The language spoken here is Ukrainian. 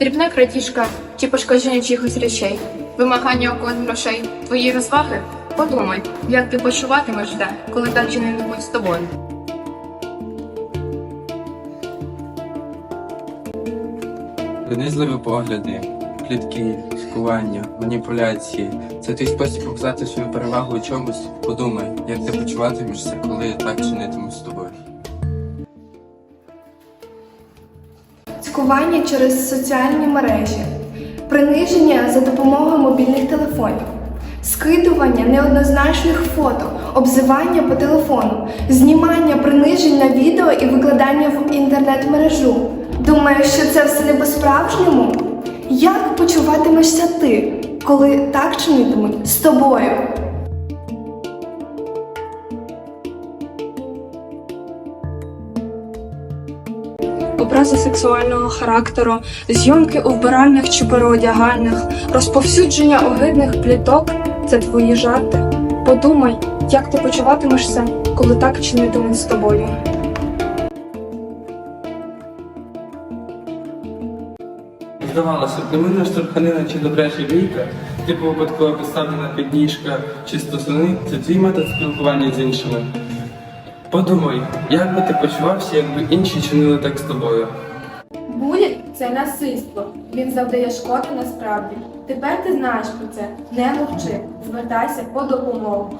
Дрібна крадіжка чи пошкодження чиїхось речей, вимагання когось грошей, твої розваги? Подумай, як ти почуватимеш те, коли так чинитимуть з тобою. Принизливі погляди, плітки, цькування, маніпуляції це твій спосіб показати свою перевагу у чомусь. Подумай, як ти почуватимешся, коли так чинитимуть з тобою. Цькування через соціальні мережі, приниження за допомогою мобільних телефонів, скидування неоднозначних фото, обзивання по телефону, знімання принижень на відео і викладання в інтернет-мережу. Думаєш, що це все не по-справжньому? Як почуватимешся ти, коли так чинитимуть з тобою? Образи сексуального характеру, зйомки у вбиральних чи переодягальних, розповсюдження огидних пліток це твої жарти. Подумай, як ти почуватимешся, коли так чинитимуть з тобою. Здавалося б, неминна штовханина чи добряча бійка, типу випадкова поставлена підніжка чи стосуни це твій метод спілкування з іншими. Подумай, як би ти почувався, якби інші чинили так з тобою. Булінг – це насильство. Він завдає шкоди насправді. Тепер ти знаєш про це. Не мовчи. Звертайся по допомогу.